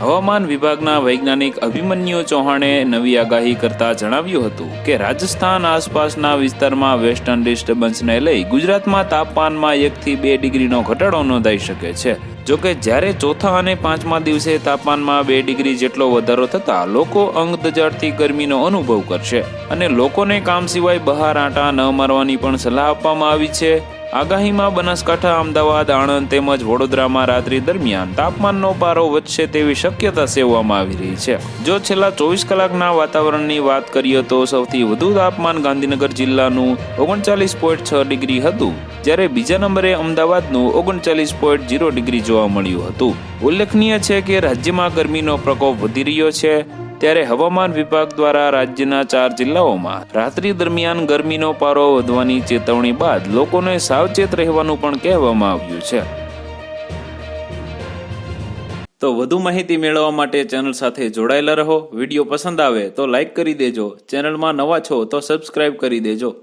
હવામાન વિભાગના વૈજ્ઞાનિક અભિમન્યુ ચૌહાણે નવી આગાહી કરતા જણાવ્યું હતું કે રાજસ્થાન આસપાસના વિસ્તારમાં વેસ્ટર્ન ડિસ્ટર્બન્સને લઈ ગુજરાતમાં તાપમાનમાં એકથી બે ડિગ્રીનો ઘટાડો નોંધાઈ શકે છે. જોકે જ્યારે ચોથા અને પાંચમા દિવસે તાપમાનમાં બે ડિગ્રી જેટલો વધારો થતાં લોકો અંગ દજાડતી ગરમીનો અનુભવ કરશે અને લોકોને કામ સિવાય બહાર આંટા ન મારવાની પણ સલાહ આપવામાં આવી છે. આગાહીમાં બનાસકાંઠા, અમદાવાદ, આણંદ તેમજ વડોદરામાં રાત્રિ દરમિયાન તાપમાનનો પારો વધશે તેવી શક્યતા સેવવામાં આવી રહી છે. જો છેલ્લા ચોવીસ કલાકના વાતાવરણની વાત કરીએ તો સૌથી વધુ તાપમાન ગાંધીનગર જિલ્લાનું ઓગણચાલીસ પોઈન્ટ છ ડિગ્રી હતું, જ્યારે બીજા નંબરે અમદાવાદનું ઓગણચાલીસ પોઈન્ટ ઝીરો ડિગ્રી જોવા મળ્યું હતું. ઉલ્લેખનીય છે કે રાજ્યમાં ગરમીનો પ્રકોપ વધી રહ્યો છે ત્યારે હવામાન વિભાગ દ્વારા રાજ્યના ચાર જિલ્લાઓમાં રાત્રિ દરમિયાન ગરમીનો પારો વધવાની ચેતવણી બાદ લોકોને સાવચેત રહેવાનું પણ કહેવામાં આવ્યું છે. તો વધુ માહિતી મેળવવા માટે ચેનલ સાથે જોડાયેલા રહો. વીડિયો પસંદ આવે તો લાઈક કરી દેજો. ચેનલમાં નવા છો તો સબસ્ક્રાઇબ કરી દેજો.